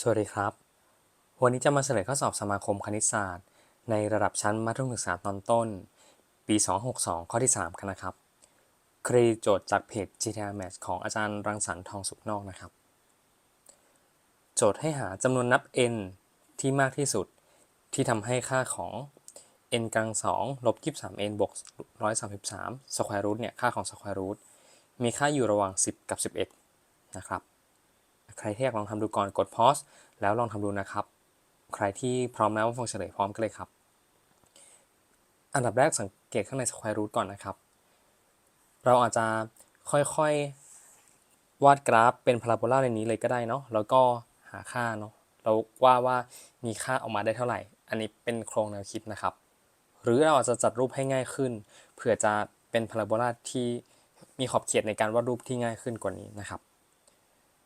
สวัสดีครับ วันนี้จะมาเสนอข้อสอบสมาคมคณิตศาสตร์ ในระดับชั้นมัธยมศึกษาตอนต้น ปี 262 ข้อที่ 3 กันนะครับเครดิตโจทย์จากเพจ GTR Math ของอาจารย์รังสรรค์ทองสุขนอกนะครับ โจทย์ให้หาจำนวนนับ n ที่มากที่สุดที่ทำให้ค่าของ n กลาง2ลบ 23n บวก133 square root เนี่ย ค่าของ square root มีค่าอยู่ระหว่าง 10 กับ 11 นะครับ ใครที่อยากลองทำดูก่อนกด pause แล้วลองทำดูนะครับ ใครที่พร้อมแล้วมาฟังเฉลยพร้อมกันเลยครับ อันดับแรกสังเกตข้างใน square root ก่อนนะครับ เราอาจจะค่อยๆ วาดกราฟเป็นพาราโบลาในนี้เลยก็ได้เนาะแล้วก็หาค่าเนาะเราว่าว่ามีค่าออกมาได้เท่าไหร่ อันนี้เป็นโครงแนวคิดนะครับ หรือเราอาจจะจัดรูปให้ง่ายขึ้นเผื่อจะเป็นพาราโบลาที่มีขอบเขตในการวาดรูปที่ง่ายขึ้นกว่านี้นะครับ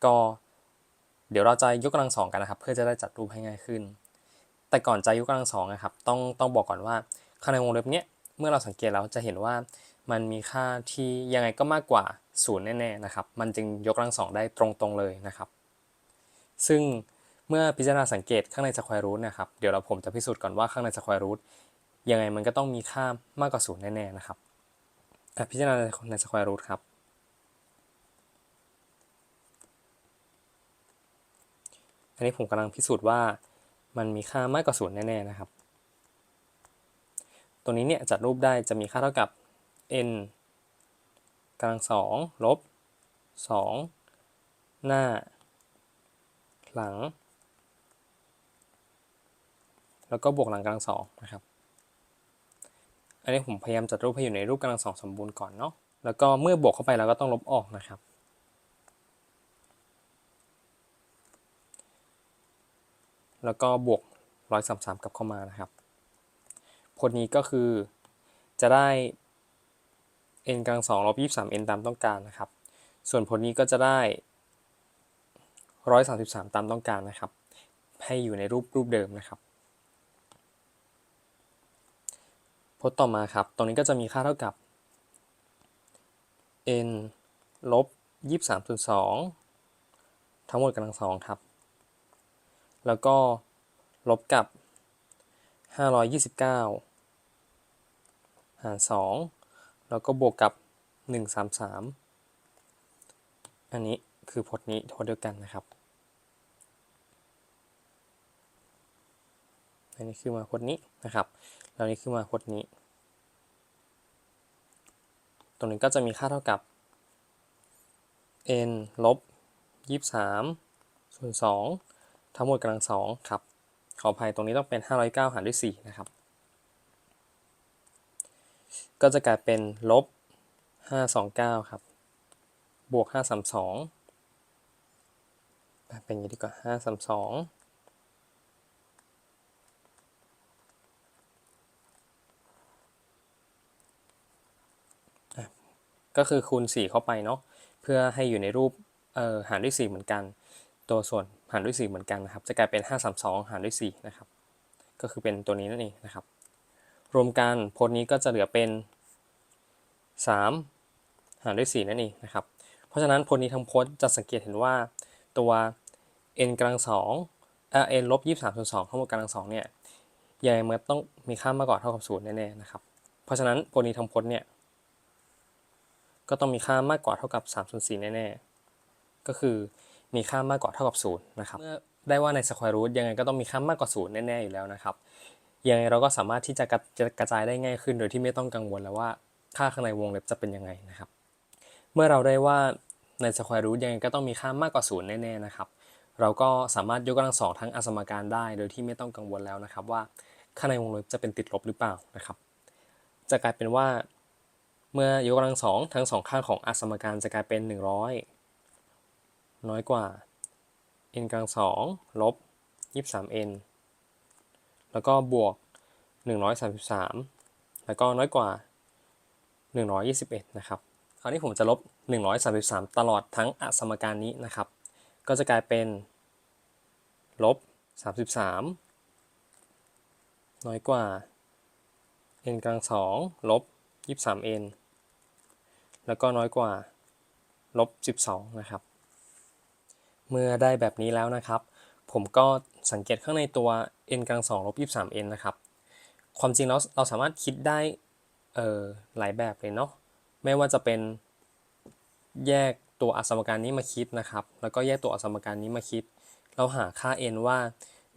ก็ เดี๋ยวเราจะยกกำลังสองกันนะครับ เพื่อจะได้จัดรูปให้ง่ายขึ้น แต่ก่อนจะยกกำลังสองนะครับ ต้องต้องบอกก่อนว่าข้างในวงเล็บเนี้ยเมื่อเราสังเกตแล้วจะเห็นว่ามันมีค่าที่ยังไงก็มากกว่าศูนย์แน่ๆนะครับ มันจึงยกกำลังสองได้ตรงๆเลยนะครับ ซึ่งเมื่อพิจารณาสังเกตข้างในสแควร์รูทนะครับ เดี๋ยวเราผมจะพิสูจน์ก่อนว่าข้างในสแควร์รูทยังไงมันก็ต้องมีค่ามากกว่าศูนย์แน่ๆนะครับอ่พิจารณาในสแควร์รูทครับ อันนี้ผมกำลังพิสูจน์ว่ามันมีค่ามากกว่าศูนย์แน่ๆนะครับ ตัวนี้เนี่ยจัดรูปได้จะมีค่าเท่ากับ n กำลังสองลบสองหน้า หลัง แล้วก็บวกหลังกำลังสองนะครับ อันนี้ผมพยายามจัดรูปให้อยู่ในรูปกำลังสองสมบูรณ์ก่อนเนาะแล้วก็เมื่อบวกเข้าไปเราก็ต้องลบออกนะครับ แล้วก็บวก 133 กลับเข้ามานะครับ ผลนี้ก็คือจะได้ n กำลัง2ลบ23 n ตามต้องการนะครับ ส่วนผลนี้ก็จะได้ 133 ตามต้องการนะครับ ให้อยู่ในรูปรูปเดิมนะครับพจน์ต่อมาครับ ตรงนี้ก็จะมีค่าเท่ากับ n ลบ23ส่วน2ทั้งหมดกำลังสองครับ แล้วก็ลบกับ 529 หาร 2 แล้วก็บวกกับ 133 อันนี้คือพจน์นี้พจน์เดียวกันนะครับ อันนี้คือมาพจน์นี้นะครับ แล้วนี้คือมาพจน์นี้ ตรงนี้ก็จะมีค่าเท่ากับ n ลบ 23ส่วน2 ทั้งหมดกำลังสองครับ ขออภัยตรงนี้ต้องเป็น 509 หารด้วย4นะครับ ก็จะกลายเป็นลบ 529 ครับ บวก 532 เป็นอย่างนี้ดีกว่า 532ก็คือคูณ 4 เข้าไปเนาะเพื่อให้อยู่ในรูปเอ่อหารด้วย 4 เหมือนกัน ตัวส่วนหารด้วย 4 เหมือนกันนะครับ จะกลายเป็น 532 หารด้วย 4 นะครับ ก็คือเป็นตัวนี้นั่นเองนะครับ รวมกันพจน์นี้ก็จะเหลือเป็น 3 หารด้วย 4 นั่นเองนะครับ เพราะฉะนั้นโพจน์นี้ทั้งพจน์จะสังเกตเห็นว่าตัว n กำลัง2เอ่อ n ลบ23ส่วน2ทั้งหมดกำลัง2เนี่ยยังไงมันต้องมีค่ามากกว่าเท่ากับ0แน่ๆนะครับ เพราะฉะนั้นโพจน์นี้ทั้งพจน์เนี่ยก็ต้องมีค่ามากกว่าเท่ากับ3ส่วน4แน่ๆ ก็คือ มีค่ามากกว่าเท่ากับ0นะครับเมื่อได้ว่าใน square root ยังไงก็ต้องมีค่ามากกว่า0แน่ๆอยู่แล้วนะครับยังไงเราก็สามารถที่จะกระจายได้ง่ายขึ้น โดยที่ไม่ต้องกังวลแล้วว่าค่าข้างในวงเล็บจะเป็นยังไงนะครับ เมื่อเราได้ว่าใน square root ยังไงก็ต้องมีค่ามากกว่า0แน่ๆนะครับเราก็สามารถยกกำลังสองทั้งอสมการได้ โดยที่ไม่ต้องกังวลแล้วนะครับว่าข้างในวงเล็บจะเป็นติดลบหรือเปล่านะครับ จะกลายเป็นว่า เมื่อยกกำลังสองทั้งสองข้างของอสมการจะกลายเป็น 100 น้อยกว่า n กลังสองลบ 23n แล้วก็บวก133แล้วก็น้อยกว่า121นะครับคราวนี้ผมจะลบ133ตลอดทั้งอสมการนี้นะครับ ก็จะกลายเป็นลบ33น้อยกว่า n กลังสองลบ 23n แล้วก็น้อยกว่าลบ12นะครับ เมื่อได้แบบนี้แล้วนะครับ ผมก็สังเกตข้างในตัว n กำลังสองลบยี่สาม n นะครับ ความจริงแล้วเราสามารถคิดได้เออหลายแบบเลยเนาะ ไม่ว่าจะเป็นแยกตัวอสมการนี้มาคิดนะครับ แล้วก็แยกตัวอสมการนี้มาคิด เราหาค่า n ว่า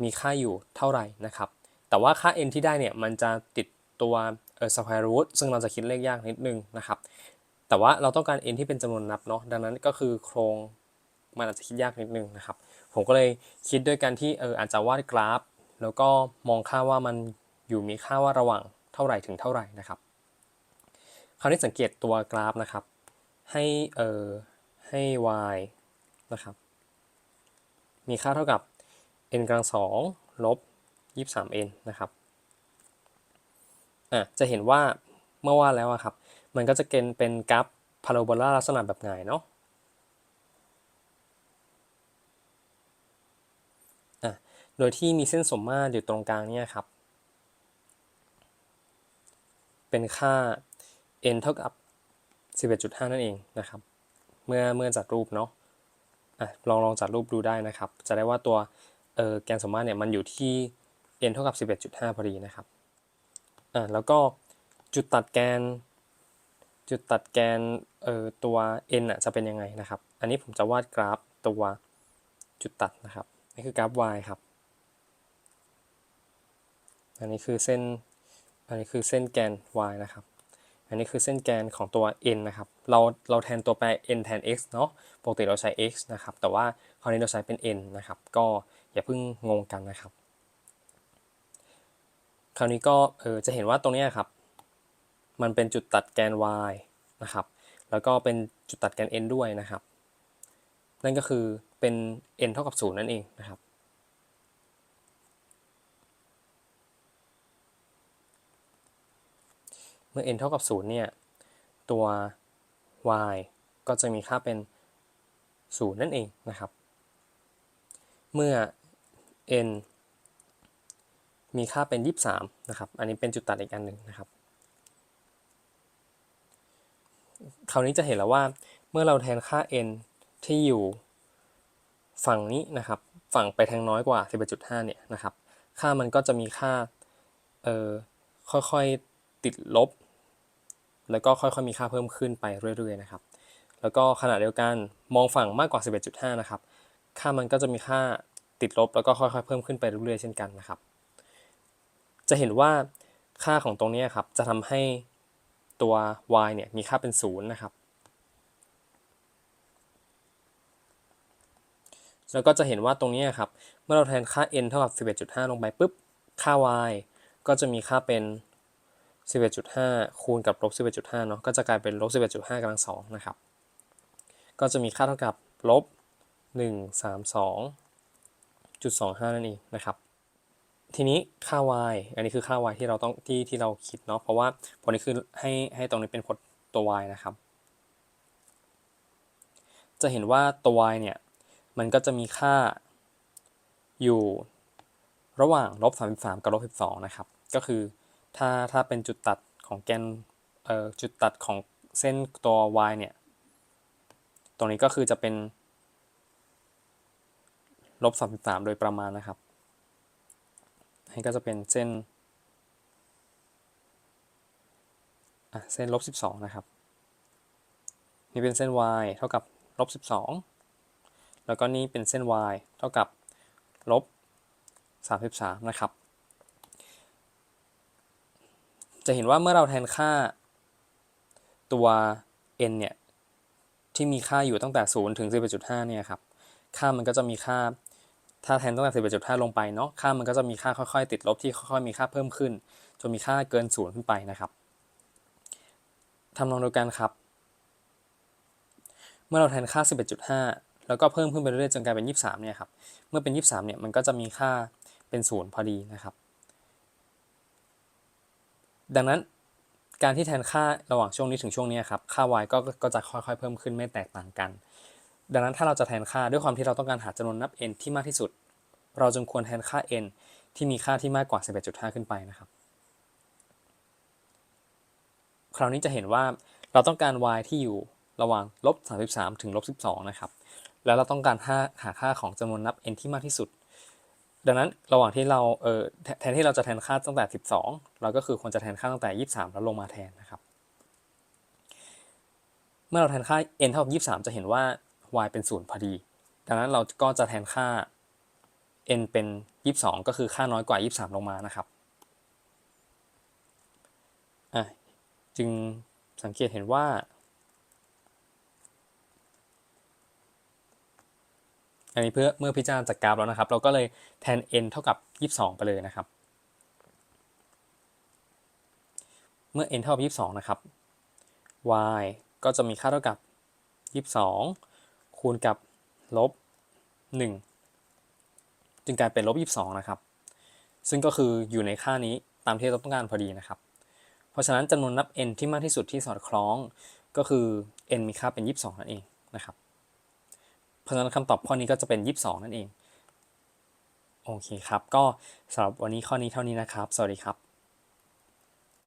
มีค่าอยู่เท่าไหร่นะครับ แต่ว่าค่า n ที่ได้เนี่ยมันจะติดตัวเอ่อ square root ซึ่งเราจะคิดเลขยากนิดนึงนะครับ แต่ว่าเราต้องการ n ที่เป็นจำนวนนับเนาะ ดังนั้นก็คือโครง มันอาจจะคิดยากนิดนึงนะครับ ผมก็เลยคิดด้วยการที่เอออาจจะวาดกราฟ แล้วก็มองค่าว่ามันอยู่มีค่าว่าระหว่างเท่าไหร่ถึงเท่าไหร่นะครับ คราวนี้สังเกตตัวกราฟนะครับ ให้เออให้ y นะครับ มีค่าเท่ากับ n กำลังสองลบ 23n นะครับอะจะเห็นว่าเมื่อวาดแล้วอะครับ มันก็จะเกณฑ์เป็นกราฟพาราโบลาลักษณะแบบไหนเนาะ อะ โดยที่มีเส้นสมมาตรอยู่ตรงกลางเนี่ยครับ เป็นค่า n เท่ากับ 11.5 นั่นเองนะครับ เมื่อเมื่อจัดรูปเนาะอะลองลองจัดรูปดูได้นะครับ จะได้ว่าตัวเออแกนสมมาตรเนี่ยมันอยู่ที่ n เท่ากับ 11.5 พอดีนะครับอะแล้วก็จุดตัดแกน จุดตัดแกนเออตัว n อะจะเป็นยังไงนะครับ อันนี้ผมจะวาดกราฟตัวจุดตัดนะครับ นี่คือกราฟ y ครับ อันนี้คือเส้น อันนี้คือเส้นแกน y นะครับ อันนี้คือเส้นแกนของตัว n นะครับ เราเราแทนตัวแปร n แทน x เนาะ ปกติเราใช้ x นะครับ แต่ว่าคราวนี้เราใช้เป็น n นะครับ ก็อย่าเพิ่งงงกันนะครับ คราวนี้ก็เออจะเห็นว่าตรงนี้ครับ มันเป็นจุดตัดแกน y นะครับ แล้วก็เป็นจุดตัดแกน n ด้วยนะครับ นั่นก็คือเป็น n เท่ากับ0นั่นเองนะครับ เมื่อ n เท่ากับ0เนี่ย ตัว y ก็จะมีค่าเป็น 0 นั่นเองนะครับ เมื่อ n มีค่าเป็น 23 นะครับ อันนี้เป็นจุดตัดอีกอันหนึ่งนะครับ คราวนี้จะเห็นแล้วว่าเมื่อเราแทนค่า n ที่อยู่ฝั่งนี้นะครับ ฝั่งไปทางน้อยกว่า 11.5 เนี่ยนะครับ ค่ามันก็จะมีค่า เอ่อ ค่อยๆ ติดลบ แล้วก็ค่อยๆมีค่าเพิ่มขึ้นไปเรื่อยๆนะครับ แล้วก็ขณะเดียวกันมองฝั่งมากกว่า 11.5 นะครับ ค่ามันก็จะมีค่าติดลบแล้วก็ค่อยๆเพิ่มขึ้นไปเรื่อยๆเช่นกันนะครับ จะเห็นว่าค่าของตรงนี้ครับจะทำให้ตัว y เนี่ยมีค่าเป็น0นะครับ แล้วก็จะเห็นว่าตรงนี้ครับ เมื่อเราแทนค่า n เท่ากับ 11.5 ลงไปปุ๊บ ค่า y ก็จะมีค่าเป็น 11.5 คูณกับลบ 11.5 เนาะ ก็จะกลายเป็นลบ 11.5กำลังสองนะครับ ก็จะมีค่าเท่ากับลบ 132.25 นั่นเองนะครับ ทีนี้ค่า y อันนี้คือค่า y ที่เราต้องที่ที่เราคิดเนาะ เพราะว่าผลนี้คือให้ให้ตรงนี้เป็นพจน์ตัว y นะครับ จะเห็นว่าตัว y เนี่ย มันก็จะมีค่าอยู่ระหว่างลบ 33 กับลบ 12 นะครับ ก็คือ ถ้าถ้าเป็นจุดตัดของแกนเอ่อจุดตัดของเส้นตัว y เนี่ย ตรงนี้ก็คือจะเป็นลบ33 โดยประมาณนะครับนี่ก็จะเป็นเส้นอะเส้นลบ12 นะครับ นี่เป็นเส้น y เท่ากับลบ12 แล้วก็นี่เป็นเส้น y เท่ากับลบ33 นะครับ จะเห็นว่าเมื่อเราแทนค่าตัว n เนี่ยที่มีค่าอยู่ตั้งแต่ 0 ถึง 11.5 เนี่ยครับ ค่ามันก็จะมีค่า ถ้าแทนตั้งแต่ 11.5 ลงไปเนาะ ค่ามันก็จะมีค่าค่อยๆ ติดลบที่ค่อยๆ มีค่าเพิ่มขึ้น จนมีค่าเกิน 0 ขึ้นไปนะครับทำนองเดียวกันครับ เมื่อเราแทนค่า 11.5 แล้วก็เพิ่มขึ้นไปเรื่อยๆ จนกลายเป็น 23 เนี่ยครับ เมื่อเป็น 23 เนี่ย มันก็จะมีค่าเป็น 0 พอดีนะครับ ดังนั้นการที่แทนค่าระหว่างช่วงนี้ถึงช่วงนี้ครับค่า y ก็ก็จะค่อยๆ เพิ่มขึ้นไม่แตกต่างกัน ดังนั้นถ้าเราจะแทนค่าด้วยความที่เราต้องการหาจำนวนนับ n ที่มากที่สุด เราจึงควรแทนค่า n ที่มีค่าที่มากกว่า 11.5 ขึ้นไปนะครับ คราวนี้จะเห็นว่าเราต้องการ y ที่อยู่ระหว่างลบ33ถึงลบ12นะครับแล้วเราต้องการหาหาค่าของจำนวนนับ n ที่มากที่สุด ดังนั้นระหว่างที่เราเออแทนที่เราจะแทนค่าตั้งแต่ 12 เราก็คือควรจะแทนค่าตั้งแต่ 23 แล้วลงมาแทนนะครับ เมื่อเราแทนค่า n เท่ากับ23 จะเห็นว่า y เป็น 0 พอดี ดังนั้นเราก็จะแทนค่า n เป็น 22 ก็คือค่าน้อยกว่า 23 ลงมานะครับอะจึงสังเกตเห็นว่า อันนี้เพื่อเมื่อพิจารณาจากกราฟแล้วนะครับ เราก็เลยแทน n เท่ากับ 22 ไปเลยนะครับ เมื่อ n เท่ากับ 22 นะครับ y ก็จะมีค่าเท่ากับ 22 คูณกับลบ 1 จึงกลายเป็นลบ 22 นะครับ ซึ่งก็คืออยู่ในค่านี้ตามที่เราต้องการพอดีนะครับ เพราะฉะนั้นจำนวนนับ n ที่มากที่สุดที่สอดคล้อง ก็คือ n มีค่าเป็น 22 นั่นเองนะครับ เพราะฉะนั้นคำตอบข้อนี้ก็จะเป็น 22 นั่นเอง โอเคครับ ก็สำหรับวันนี้ข้อนี้เท่านี้นะครับ สวัสดีครับ